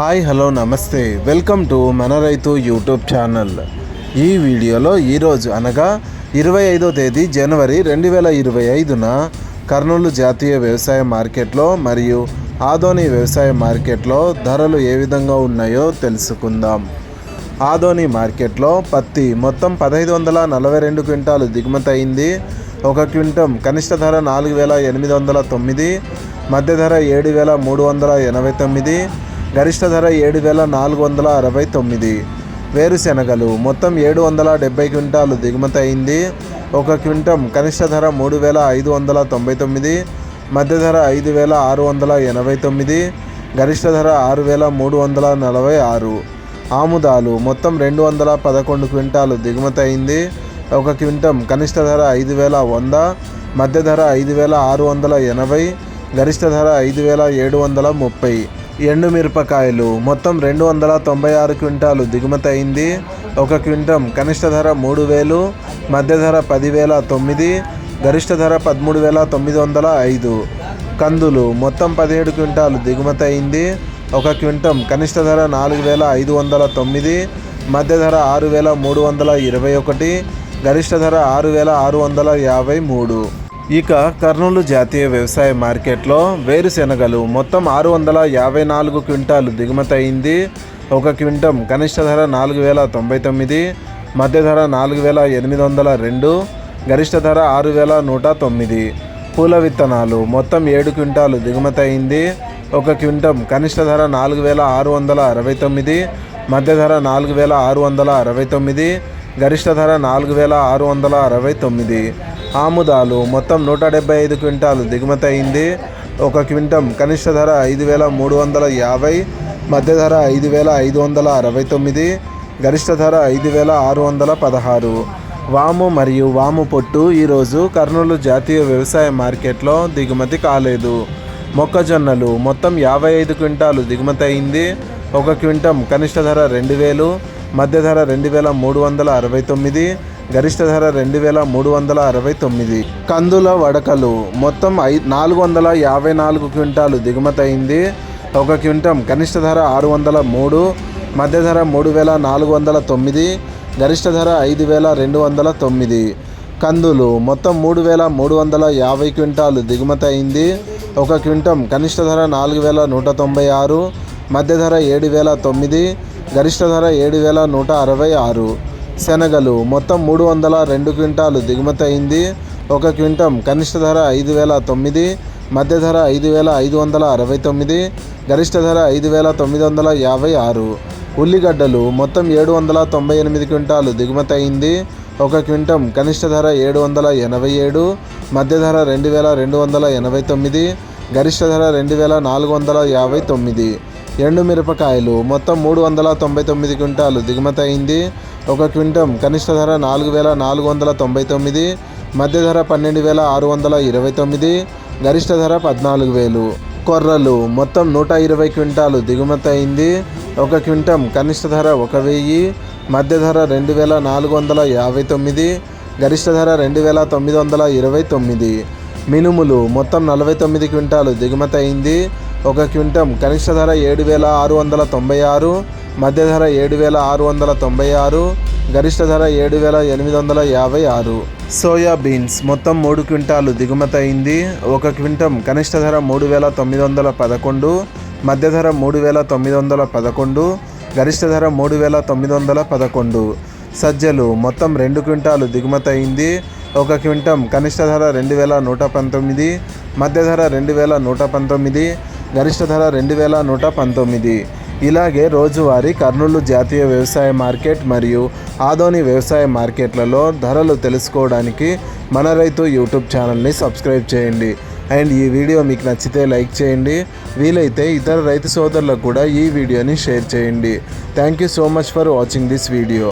Hi hello నమస్తే. Welcome to మన రైతు యూట్యూబ్ ఛానల్. ఈ వీడియోలో ఈరోజు అనగా ఇరవై ఐదో తేదీ జనవరి రెండు వేల ఇరవై ఐదున కర్నూలు జాతీయ వ్యవసాయ మార్కెట్లో మరియు ఆదోని వ్యవసాయ మార్కెట్లో ధరలు ఏ విధంగా ఉన్నాయో తెలుసుకుందాం. ఆదోని మార్కెట్లో పత్తి మొత్తం పదహైదు వందల నలభై రెండు క్వింటాలు దిగుమతి అయింది. ఒక క్వింటం కనిష్ట ధర నాలుగు వేల ఎనిమిది వందల తొమ్మిది మధ్య ధర ఏడు వేల మూడు వందల ఎనభై తొమ్మిది గరిష్ట ధర ఏడు వేల నాలుగు వందల అరవై తొమ్మిది. వేరుశెనగలు మొత్తం ఏడు వందల డెబ్బై క్వింటాలు దిగుమతి అయింది. ఒక క్వింటం కనిష్ట ధర మూడు వేల ఐదు వందల తొంభై తొమ్మిది. మధ్య ధర ఐదు వేల ఆరు వందల ఎనభై తొమ్మిది. గరిష్ట ధర ఆరు వేల మూడు వందల నలభై ఆరు. ఆముదాలు మొత్తం రెండు వందల పదకొండు క్వింటాలు దిగుమతి అయింది. ఒక క్వింటం కనిష్ట ధర ఐదు వేల వంద. మధ్య ధర ఐదు వేల ఆరు వందల ఎనభై. గరిష్ట ధర ఐదు వేల ఏడు వందల ముప్పై. ఎండుమిరపకాయలు మొత్తం రెండు వందల తొంభై ఆరు క్వింటాలు దిగుమతి అయింది. ఒక క్వింటం కనిష్ట ధర మూడు వేలు మధ్య ధర పదివేల తొమ్మిది గరిష్ట ధర పదమూడు వేల తొమ్మిది వందల ఐదు. కందులు మొత్తం పదిహేడు క్వింటాలు దిగుమతి అయింది. ఒక క్వింటం కనిష్ట ధర నాలుగు వేల ఐదు వందల తొమ్మిది మధ్య ధర ఆరు వేల మూడు వందల ఇరవై ఒకటి గరిష్ట ధర ఆరు వేల ఆరు వందల యాభై మూడు. ఇక కర్నూలు జాతీయ వ్యవసాయ మార్కెట్లో వేరుశెనగలు మొత్తం ఆరు వందల యాభై నాలుగు క్వింటాలు దిగుమతి అయింది ఒక క్వింటం కనిష్ట ధర నాలుగు వేల తొంభై తొమ్మిది మధ్య ధర నాలుగు వేల ఎనిమిది వందల రెండు గరిష్ట ధర ఆరు వేల నూట తొమ్మిది. పూల విత్తనాలు మొత్తం ఏడు క్వింటాలు దిగుమతి అయింది ఒక క్వింటం కనిష్ట ధర నాలుగు వేల ఆరు వందల అరవై తొమ్మిది మధ్య ధర నాలుగు వేల ఆరు వందల అరవై తొమ్మిది గరిష్ట ధర నాలుగు వేల ఆరు వందల అరవై తొమ్మిది. ఆముదాలు మొత్తం నూట డెబ్బై ఐదు క్వింటాలు దిగుమతి అయింది. ఒక క్వింటం కనిష్ట ధర ఐదు వేల మూడు వందల యాభై మధ్య ధర ఐదు వేల ఐదు వందల అరవై తొమ్మిది గరిష్ట ధర ఐదు వేల ఆరు వందల పదహారు. వాము మరియు వాము పొట్టు ఈరోజు కర్నూలు జాతీయ వ్యవసాయ మార్కెట్లో దిగుమతి కాలేదు. మొక్కజొన్నలు మొత్తం యాభై ఐదు క్వింటాలు దిగుమతి అయింది. ఒక క్వింటం కనిష్ట ధర రెండు వేలు మధ్య ధర రెండు వేల మూడు వందల అరవై తొమ్మిది గరిష్ట ధర రెండు వేల మూడు వందల అరవై తొమ్మిది. కందుల వడకలు మొత్తం ఐ నాలుగు వందల యాభై నాలుగు క్వింటాలు దిగుమతి అయింది ఒక క్వింటం కనిష్ట ధర ఆరు వందల మూడు మధ్య ధర మూడు వేల నాలుగు వందల తొమ్మిది గరిష్ట ధర ఐదు వేల రెండు వందల తొమ్మిది. కందులు మొత్తం మూడు వేల మూడు వందల యాభై క్వింటాలు దిగుమతి అయింది ఒక క్వింటం కనిష్ట ధర నాలుగు వేల నూట తొంభై ఆరు మధ్య ధర ఏడు వేల తొమ్మిది గరిష్ట ధర ఏడు వేల నూట అరవై ఆరు. శనగలు మొత్తం మూడు వందల రెండు క్వింటాలు దిగుమతి అయింది. ఒక క్వింటం కనిష్ట ధర ఐదు వేల తొమ్మిది మధ్య ధర ఐదు వేల ఐదు వందల అరవై తొమ్మిది గరిష్ట ధర ఐదు వేల తొమ్మిది వందల యాభై ఆరు. ఉల్లిగడ్డలు మొత్తం ఏడు వందల తొంభై ఎనిమిది క్వింటాలు దిగుమతి అయింది. ఒక క్వింటం కనిష్ట ధర ఏడు వందల ఎనభై ఏడు మధ్య ధర రెండు వేల రెండు వందల ఎనభై తొమ్మిది గరిష్ట ధర రెండు వేల నాలుగు వందల యాభై తొమ్మిది. ఎండు మిరపకాయలు. మొత్తం మూడు వందల తొంభై తొమ్మిది క్వింటాలు. దిగుమతి అయింది ఒక క్వింటం. కనిష్ట ధర నాలుగు వేల నాలుగు వందల తొంభై తొమ్మిది. మధ్య ధర పన్నెండు వేల ఆరు వందల ఇరవై తొమ్మిది. గరిష్ట ధర పద్నాలుగు వేలు. కొర్రలు. మొత్తం నూట ఇరవై క్వింటాలు. దిగుమతి అయింది ఒక క్వింటం. కనిష్ట ధర ఒక వెయ్యి. మధ్య ధర రెండు వేల నాలుగు వందల యాభై తొమ్మిది. గరిష్ట ధర రెండు వేల తొమ్మిది వందల ఇరవై తొమ్మిది. మినుములు. మొత్తం నలభై తొమ్మిది క్వింటాలు. దిగుమతి అయింది ఒక క్వింటం. కనిష్ట ధర ఏడు వేల ఆరు వందల తొంభై ఆరు మధ్య ధర ఏడు వేల ఆరు వందల తొంభై ఆరు గరిష్ట ధర ఏడు వేల ఎనిమిది వందల యాభై ఆరు. సోయా బీన్స్ మొత్తం మూడు క్వింటాలు దిగుమతి అయింది. ఒక క్వింటం కనిష్ట ధర మూడు వేల తొమ్మిది వందల పదకొండు మధ్య ధర మూడు వేల తొమ్మిది వందల పదకొండు గరిష్ట ధర మూడు వేల తొమ్మిది వందల పదకొండు. సజ్జలు మొత్తం రెండు క్వింటాలు దిగుమతి అయింది. ఒక క్వింటం కనిష్ట ధర రెండు వేల నూట పంతొమ్మిది మధ్య ధర రెండు వేల నూట పంతొమ్మిది గరిష్ట ధర రెండు వేల నూట పంతొమ్మిది. ఇలాగే రోజువారీ కర్నూలు జాతీయ వ్యవసాయ మార్కెట్ మరియు ఆదోని వ్యవసాయ మార్కెట్లలో ధరలు తెలుసుకోవడానికి మన రైతు యూట్యూబ్ ఛానల్ని సబ్స్క్రైబ్ చేయండి. అండ్ ఈ వీడియో మీకు నచ్చితే లైక్ చేయండి. వీలైతే ఇతర రైతు సోదరులకు కూడా ఈ వీడియోని షేర్ చేయండి. Thank you so much for watching this video.